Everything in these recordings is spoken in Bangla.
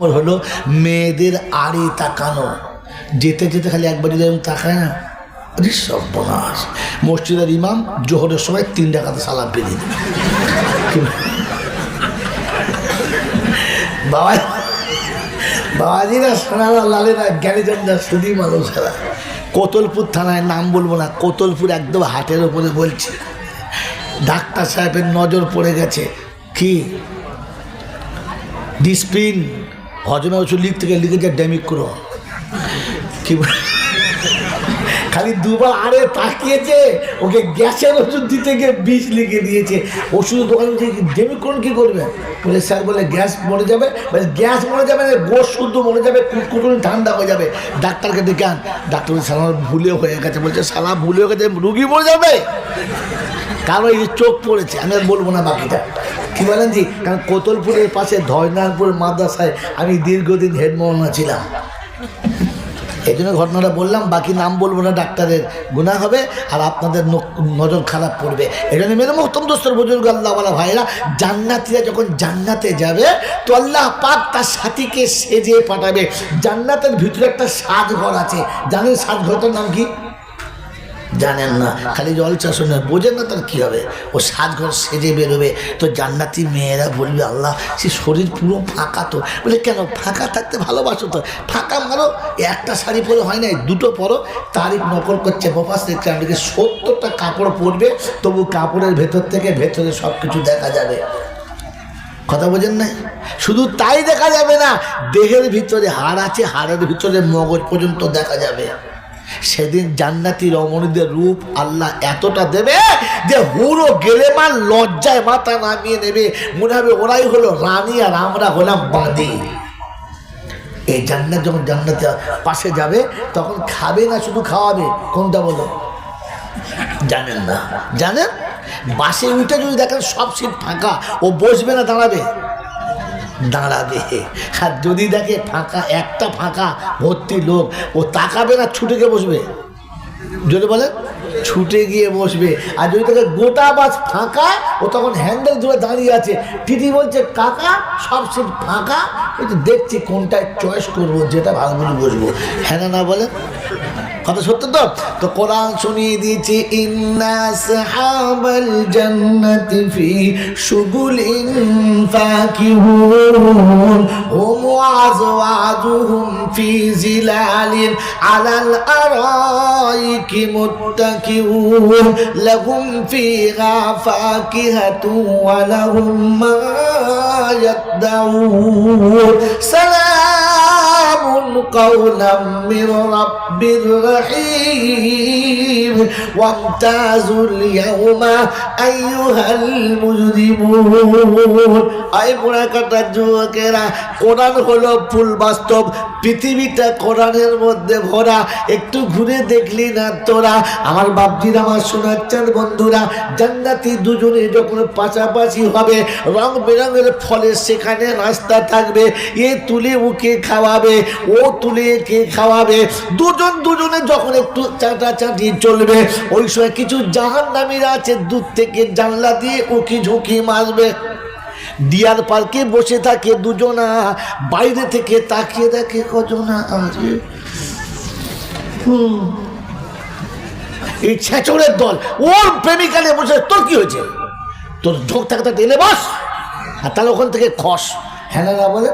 নম্বর হলো, মেয়েদের আড়ে তাকানো। যেতে যেতে খালি একবার যদি এরকম তাকায় না সর্বনাশ। মসজিদের ইমাম জোহরের সময় তিন টাকাতে সালাম পেরিয়ে দেবে। বাবা, বাবাজিরা সোনারা লালেরা জ্ঞানীজনরা শুধুই মানুষেরা কোতলপুর থানায় নাম বলব না, কোতলপুর একদম হাটের ওপরে বলছি। ডাক্তার সাহেবের নজর পড়ে গেছে। কি? ডিসপ্লিন হজমের ওষুধ লিখতে গিয়ে লিখেছে ডেমিক্রো কি বল- খালি দুবার আরে তাকিয়েছে, ওকে গ্যাসের ওষুধ দিতে গিয়ে বিষ লিখে দিয়েছে। ওষুধ দোকানে ডেমিক্রন কী করবে? বলে, স্যার বলে, গ্যাস মরে যাবে। বলে, গ্যাস মরে যাবে না গোস শুদ্ধ মরে যাবে, কুটকুটুনি ঠান্ডা হয়ে যাবে। ডাক্তারকে ডেকে আন। ডাক্তার সালা ভুলে হয়ে গেছে। বলছে, সালা ভুলে হয়ে গেছে, রুগী মরে যাবে? কারণ এই যে চোখ পড়েছে, আমি আর বলব না বাকিটা। কি বলেন জি? কারণ কোতলপুরের পাশে ধর্নারপুর মাদ্রাসায় আমি দীর্ঘদিন হেড ছিলাম। এই জন্য ঘটনাটা বললাম, বাকি নাম বলব না, ডাক্তারের গুণা হবে আর আপনাদের নজর খারাপ পড়বে। এই জন্য মেরে মোহতম দোস্তর বুজুর্গ আল্লাহওয়ালা ভাইরা জান্নাতিরা যখন জান্নাতে যাবে, তো আল্লাহ পাক তার সাথীকে সেজে পাঠাবে। জান্নাতের ভিতরে একটা সাজঘর আছে। জানেন সাজঘরটার নাম কি? জানেন না। খালি জল চাষ না বোঝেন না তার কী হবে। ও সাজঘর সেজে বেরোবে তো জান্নাতি মেয়েরা বলবে আল্লাহ সে শরীর পুরো ফাঁকা তো। বলে কেন? ফাঁকা থাকতে ভালোবাসো তো। ফাঁকা মারো একটা শাড়ি পরে হয় না দুটো পরো। তারিখ নকল করছে বপাস দেখছে আমাকে সত্তরটা কাপড় পরবে তবু কাপড়ের ভেতর থেকে ভেতরে সব কিছু দেখা যাবে। কথা বোঝেন না শুধু তাই দেখা যাবে না দেহের ভিতরে হাড় আছে হাড়ের ভিতরে মগজ পর্যন্ত দেখা যাবে। সেদিন জান্নাতি রমণীদের রূপ আল্লাহ এতটা দেবে যে হুড়ো গেলেমান লজ্জায় মাথা নামিয়ে নেবে। মনে হবে ওরাই হলো রানী আর আমরা হলাম বাঁধি এই জান্নাত যখন জান্নাতে পাশে যাবে, তখন খাবে না শুধু খাওয়াবে? কোনটা বলো? জানেন না। জানেন? বাসে উঠে যদি দেখেন সব সিট ফাঁকা, ও বসবে না, দাঁড়াবে। দাঁড়াবে আর যদি দেখে ফাঁকা, একটা ফাঁকা ভর্তি লোক, ও তাকাবে না, ছুটে গিয়ে বসবে? যদি বলেন ছুটে গিয়ে বসবে। আর যদি দেখে গোটা বাস ফাঁকা, ও তখন হ্যান্ডেল ধরে দাঁড়িয়ে আছে। টিটি বলছে, কাকা, সব সিট ফাঁকা? তো দেখছি কোনটায় চয়েস করব, যেটা ভালো বসবো। হ্যাঁ না বলেন কথা সত্য তো? তো কোরআন শুনিয়ে দিয়েছে, ইন্না সাহাবাল জান্নাতি ফি শুগুলিন ফাকিহুন, হুম ওয়াজওয়াজুহুম ফি জিলালিন আলাল আরাইকি মুত্তাকিউন, লাহুম ফিহা ফাকিহাতু ওয়া লাহুম মা ইয়াদউন সালাম قولا من رب رحيم وامتازوا اليوم أيها المجرمون আই পোড়া কাটা যুবকেরা কোরআন হলো ফুল বাস্তব পৃথিবীটা কোরআনের মধ্যে ভরা একটু ঘুরে দেখলি না তোরা আমার বাপজির আমার শোনাচ্ছেন বন্ধুরা জান্নাতি দুজনে যখন পাশাপাশি হবে রং বেরঙের ফলে সেখানে রাস্তা থাকবে এ তুলে ওকে খাওয়াবে ও তুলে কে খাওয়াবে? দুজন দুজনে যখন একটু চাটাচাটি চলবে, ওই সময় কিছু জাহান নামীরা আছে দূর থেকে জানলা দিয়ে উকি ঝুঁকি মারবে। ডিয়ার পার্কে বসে থাকে দুজনা, বাইরে থেকে তাকিয়ে দেখে কজনা আছে। এই ছেঁচড়ের দল, ওর প্রেমিকা নিয়ে বসে, তোর কি হয়েছে? তোর ঝোঁক থাকতে টেনে বস, আর তাহলে ওখান থেকে খস। হ্যাঁ বলে?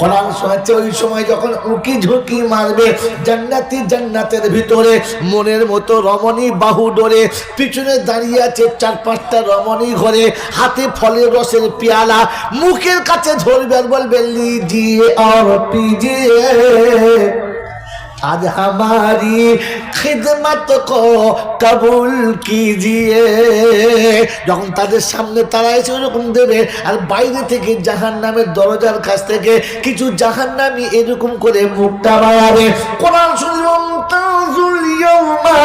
কোরআন শোনাচ্ছে, ওই সময় যখন উকি ঝুঁকি মারবে, জান্নাতি জান্নাতের ভিতরে মনের মতো রমণী বাহু ডোরে, পিছনে দাঁড়িয়ে আছে চার পাঁচটা রমণী ঘরে, হাতে ফলের রসের পেয়ালা, মুখের কাছে ধরবে আর বলবে, লিজিয়ে আর পিজিয়ে। आज हमारी खिदमत को কবুল কিজিয়ে যখন তাদের সামনে তারা এসে ওরকম দেবে আর বাইরে থেকে জাহান নামের দরজার কাছ থেকে কিছু জাহান নামি এরকম করে মুখটা বাড়াবে কোরআন শুনলাম তাজুল ইয়াউমা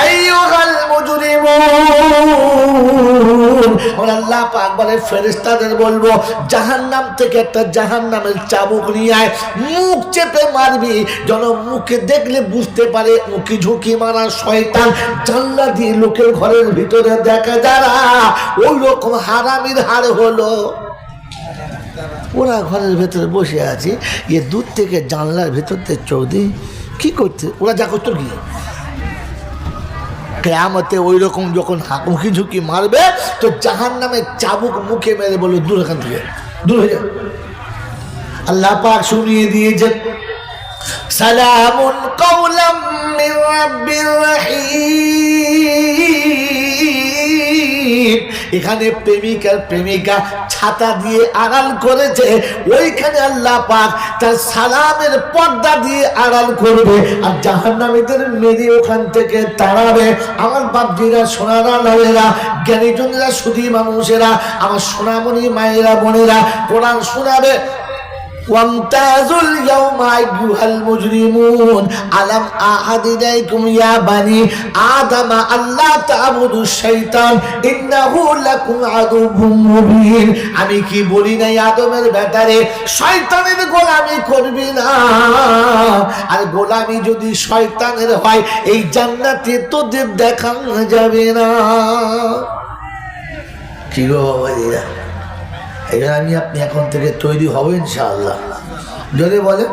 আইয়ুহাল মুজরিমুন ওর আল্লাহ পাক বলে ফেরেশতাদের বলব, জাহান্নাম থেকে একটা জাহান্নামের চাবুক নিয়ে আয়, মুখ চেপে মারবি। যেন মুখে দেখলে বুঝতে পারে মুখে ঝুঁকি মারা শয়তান। জানলা দিয়ে লোকের ঘরের ভিতরে দেখা যারা ওই রকম হারামির হার হলো। ওরা ঘরের ভেতরে বসে আছে, এ দূর থেকে জানলার ভেতর থেকে চৌধি কী করছে ওরা যা করতো কি? কেয়ামতে ওই রকম যখন হাঁকুকি ঝুঁকি মারবে, তো জাহান নামে চাবুক মুখে মেরে বলবে দূর এখান থেকে, দূর হয়ে যাবে আল্লাহ পাক শুনিয়ে দিয়েছেন, সালামুন কওলাম মির রাব্বির রহিম। এখানে প্রেমিক আর প্রেমিকা ছাতা দিয়ে আড়াল করেছে। ওইখানে আল্লাহ পাক তার সালামের পর্দা দিয়ে আড়াল করবে আর জাহান্নামীদের মেরে ওখান থেকে তাড়াবে। আমার বাপজিরা, সোনারা লালেরা জ্ঞানীজনেরা সুদী মানুষেরা, আমার সোনামণি মায়েরা, বোনেরা, কোরআন শোনাবে। وامتازوا اليوم أيها المجرمون ألم أعهد إليكم يا بني آدم ألا تعبدوا الشيطان إنه لكم عدو مبين আমি কি বলি না আদমের ব্যাটারে শয়তানের গোলামি করবি না আর গোলামি যদি শয়তানের হয় এই জান্নাতে তোদের দেখা যাবে না কি গো বাবাজিরা এবার আমি আপনি এখন থেকে তৈরি হব ইনশাআল্লাহ। যদি বলে,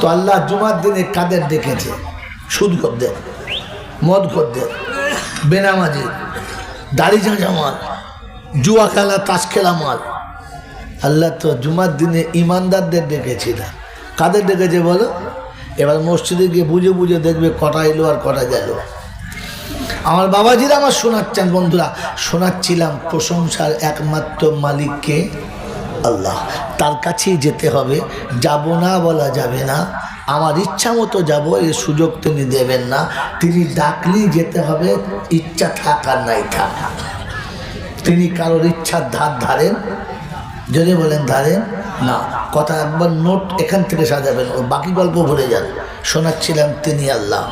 তো আল্লাহ জুমার দিনে কাদের ডেকেছে? সুদ করদের মদ করদের বেনামাজি দাড়ি ঝাঁঝা মাল, জুয়া খেলা, তাস খেলা মাল। আল্লাহ তো জুমার দিনে ইমানদারদের ডেকেছি না। কাদের ডেকেছে বলো? এবার মসজিদে গিয়ে বুঝে বুঝে দেখবে কটা এলো আর কটা গেল। আমার বাবাজিরা আমার শোনাচ্ছেন, বন্ধুরা। শোনাচ্ছিলাম প্রশংসার একমাত্র মালিককে আল্লাহ। তার কাছেই যেতে হবে। যাব না বলা যাবে না। আমার ইচ্ছা মতো যাব এর সুযোগ তিনি দেবেন না। তিনি ডাকলেই যেতে হবে, ইচ্ছা থাক আর নাই থাক। তিনি কারোর ইচ্ছার ধার ধারেন? যদি বলেন ধারেন, না। কথা একবার নোট এখান থেকে সাজাবেন ও বাকি গল্প ভুলে যান। শোনাচ্ছিলাম তিনি আল্লাহ।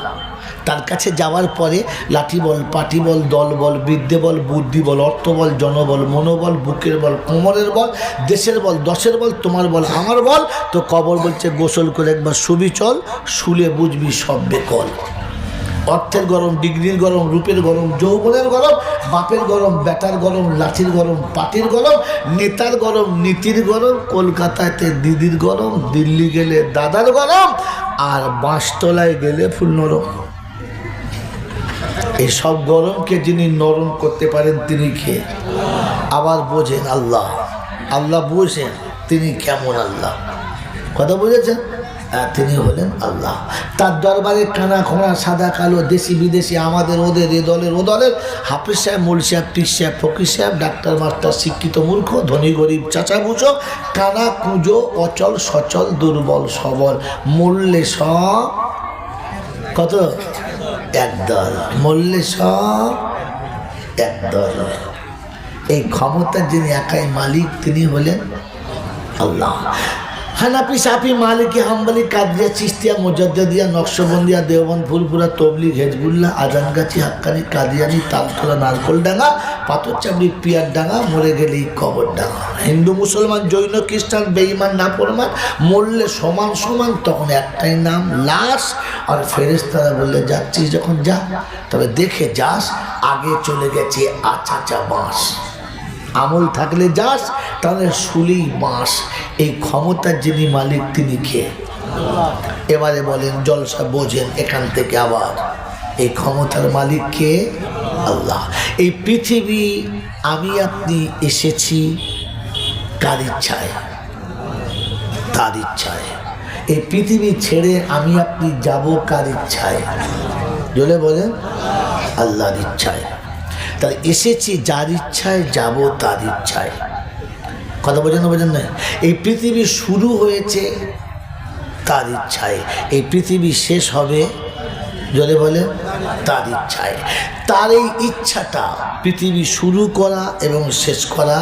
তার কাছে যাওয়ার পরে লাঠি বল, পাটি বল, দল বল, বিদ্যে বল, বুদ্ধি বল, অর্থ বল জনবল মনোবল বুকের বল, কোমরের বল, দেশের বল, দশের বল, তোমার বল, আমার বল, তো কবর বলছে, গোসল করে একবার শুবি চল, শুলে বুঝবি সব বেকল। অর্থের গরম, ডিগ্রির গরম, রূপের গরম, যৌবনের গরম, বাপের গরম, বেটার গরম, লাঠির গরম, পাটির গরম, নেতার গরম, নীতির গরম, কলকাতাতে দিদির গরম, দিল্লি গেলে দাদার গরম, আর বাঁশতলায় গেলে ফুল নরম। এই সব গরমকে যিনি নরম করতে পারেন তিনি কে? আবার বোঝেন আল্লাহ। আল্লাহ বোঝেন তিনি কেমন আল্লাহ। কথা বুঝেছেন? হ্যাঁ, তিনি হলেন আল্লাহ। তার দরবারে কানা খোঁড়া সাদা কালো দেশি বিদেশি আমাদের ওদের এ দলের ও দলের। হাফিজ সাহেব মুল সাহেব পীর সাহেব ফকির সাহেব ডাক্তার মাস্টার শিক্ষিত মূর্খ ধনী গরিব চাচা বুঝো কানা কুঁজো অচল সচল দুর্বল সবল মূল্যে সব কত? একদল মল্লেশ্বর সব একদল এই ক্ষমতার যিনি একাই মালিক তিনি হলেন আল্লাহ। হানাপি সাফি মালিকি, হাম্বালি, কাদিয়া, চিস্তিয়া Mojaddedia Naqshbandiya, Deoband, Phulpura, Tabligh, Hezbollah, Azangachhi, Haqqani, Qadiani, Taltala, Narkeldanga Patharchapuri peer ডাঙ্গা মরে গেলেই কবর ডাঙ্গা হিন্দু, মুসলমান, জৈন, খ্রিস্টান বেইমান না পরমান মরলে সমান সমান, তখন একটাই নাম, লাশ। আর ফেরেস্তারা বললে, যাচ্ছিস যখন যা, তবে দেখে যাস, আগে চলে গেছে আচাচা বাঁশ। আমল থাকলে যাস, তাহলে শুলি বাঁশ। এই ক্ষমতার যিনি মালিক, তিনি কে? এবারে বলেন, জলসা বোঝেন এখান থেকে আবার। এই ক্ষমতার মালিক কে? আল্লাহ। এই পৃথিবী, আমি আপনি এসেছি কার ইচ্ছায়। তার ইচ্ছায়। এই পৃথিবী ছেড়ে আমি আপনি যাব কার ইচ্ছায়? জলে বলেন, আল্লাহর ইচ্ছায়। তাই এসেছি যার ইচ্ছায় যাব, তার ইচ্ছায়। কথা বোঝেন বোঝেন না? এই পৃথিবী শুরু হয়েছে তার ইচ্ছায়। এই পৃথিবী শেষ হবে জলে বলে তার ইচ্ছায়। তার এই ইচ্ছাটা পৃথিবী শুরু করা এবং শেষ করা,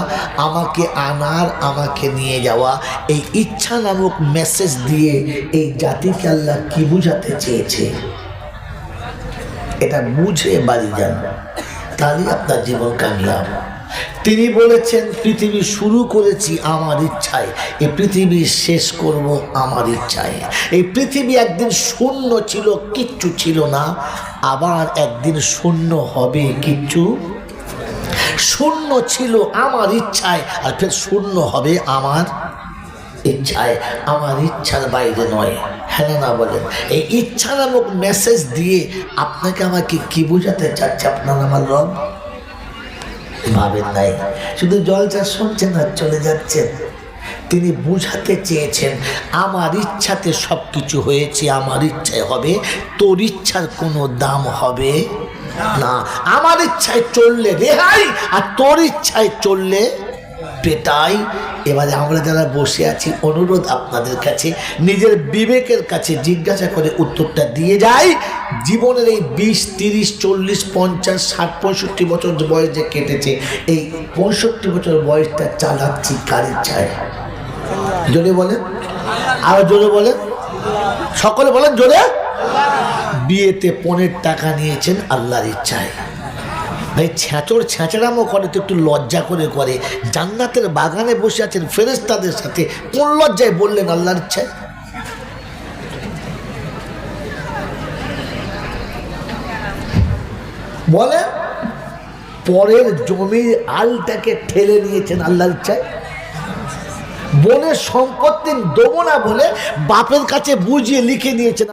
আমাকে আনার, আমাকে নিয়ে যাওয়া, এই ইচ্ছা নামক মেসেজ দিয়ে এই জাতিকে আল্লাহ কি বুঝাতে চেয়েছে? এটা বুঝে বাড়ি যান। তাহলে আপনার জীবন কামিয়াব। তিনি বলেছেন, পৃথিবী শুরু করেছি আমার ইচ্ছায়। এই পৃথিবী শেষ করব আমার ইচ্ছায়। এই পৃথিবী একদিন শূন্য ছিল, কিচ্ছু ছিল না। আবার একদিন শূন্য হবে, কিচ্ছু শূন্য ছিল আমার ইচ্ছায়। আর ফের শূন্য হবে আমার ইচ্ছায়, আমার ইচ্ছার বাইরে নয়। হ্যাঁ না বলেন, এই ইচ্ছা নামক মেসেজ দিয়ে আপনাকে আমাকে কি বোঝাতে চাচ্ছে আপনার আমার রব? ভাবেন নাই। শুধু জলটা শুনছেন আর চলে যাচ্ছেন। তিনি বুঝাতে চেয়েছেন, আমার ইচ্ছাতে সব কিছু হয়েছে, আমার ইচ্ছায় হবে, তোর ইচ্ছার কোনো দাম হবে না। আমার ইচ্ছায় চললে রেহাই আর তোর ইচ্ছায় চললে পেটাই এবারে আমরা যারা বসে আছি, অনুরোধ আপনাদের কাছে, নিজের বিবেকের কাছে জিজ্ঞাসা করে উত্তরটা দিয়ে যাই। জীবনের এই বিশ, তিরিশ, চল্লিশ, পঞ্চাশ, ষাট, পঁয়ষট্টি বছর বয়স যে কেটেছে, এই পঁয়ষট্টি বছর বয়সটা চালাচ্ছি কার ইচ্ছায় জোরে বলেন। আরও জোরে বলেন। সকলে বলেন জোরে। বিয়েতে পনেরো টাকা নিয়েছেন আল্লাহর ইচ্ছায়। ভাই ছ্যাঁচড় ছ্যাঁচড়ামো করে, তো একটু লজ্জা করে করে। জান্নাতের বাগানে বসে আছেন ফেরেস্তাদের সাথে। কোন লজ্জায় বললেন আল্লাহর ইচ্ছায় বলে পরের জমির আলটাকে ঠেলে নিয়েছেন আল্লাহর ইচ্ছায়। বোনের সম্পত্তি দেবো না বলে বাপের কাছে বুঝিয়ে লিখে নিয়েছেন